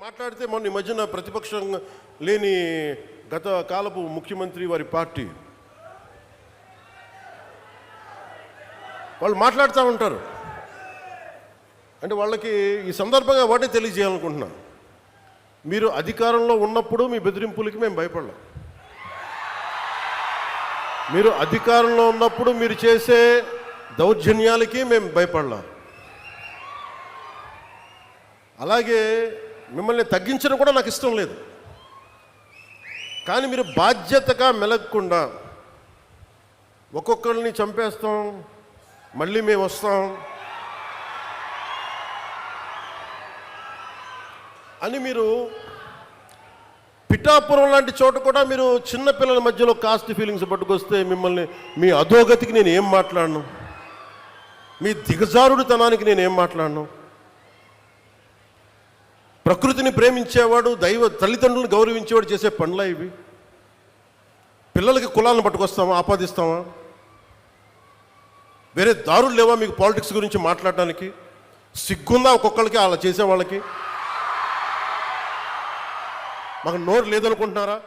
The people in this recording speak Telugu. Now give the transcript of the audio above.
మాట్లాడితే మొన్న ఈ మధ్యన ప్రతిపక్షం లేని గత కాలపు ముఖ్యమంత్రి వారి పార్టీ. వాళ్ళు మాట్లాడుతూ ఉంటారు. అంటే వాళ్ళకి ఈ సందర్భంగా వాటిని తెలియజేయాలనుకుంటున్నా మీరు అధికారంలో ఉన్నప్పుడు మీ బెదిరింపులకి మేము భయపడలేం. మీరు అధికారంలో ఉన్నప్పుడు మీరు చేసే దౌర్జన్యాలకి మేము భయపడలేం. అలాగే మిమ్మల్ని తగ్గించడం కూడా నాకు ఇష్టం లేదు. కానీ మీరు బాధ్యతగా మెలగకుండా ఒక్కొక్కరిని చంపేస్తాం మళ్ళీ మేము వస్తాం అని మీరు పిఠాపురం లాంటి చోట కూడా మీరు చిన్నపిల్లల మధ్యలో కాస్ట్ ఫీలింగ్స్ పట్టుకొస్తే మిమ్మల్ని మీ అధోగతికి నేను ఏం మాట్లాడను? మీ దిగజారుడితనానికి నేను ఏం మాట్లాడను? ప్రకృతిని ప్రేమించేవాడు దైవ తల్లిదండ్రులను గౌరవించేవాడు చేసే పనులా ఇవి? పిల్లలకి కులాలను పట్టుకొస్తామా? ఆపాదిస్తామా? వేరే దారులు లేవా మీకు పాలిటిక్స్ గురించి మాట్లాడడానికి? సిగ్గుందా ఒక్కొక్కరికి అలా చేసే వాళ్ళకి మాకు నోరు లేదనుకుంటున్నారా?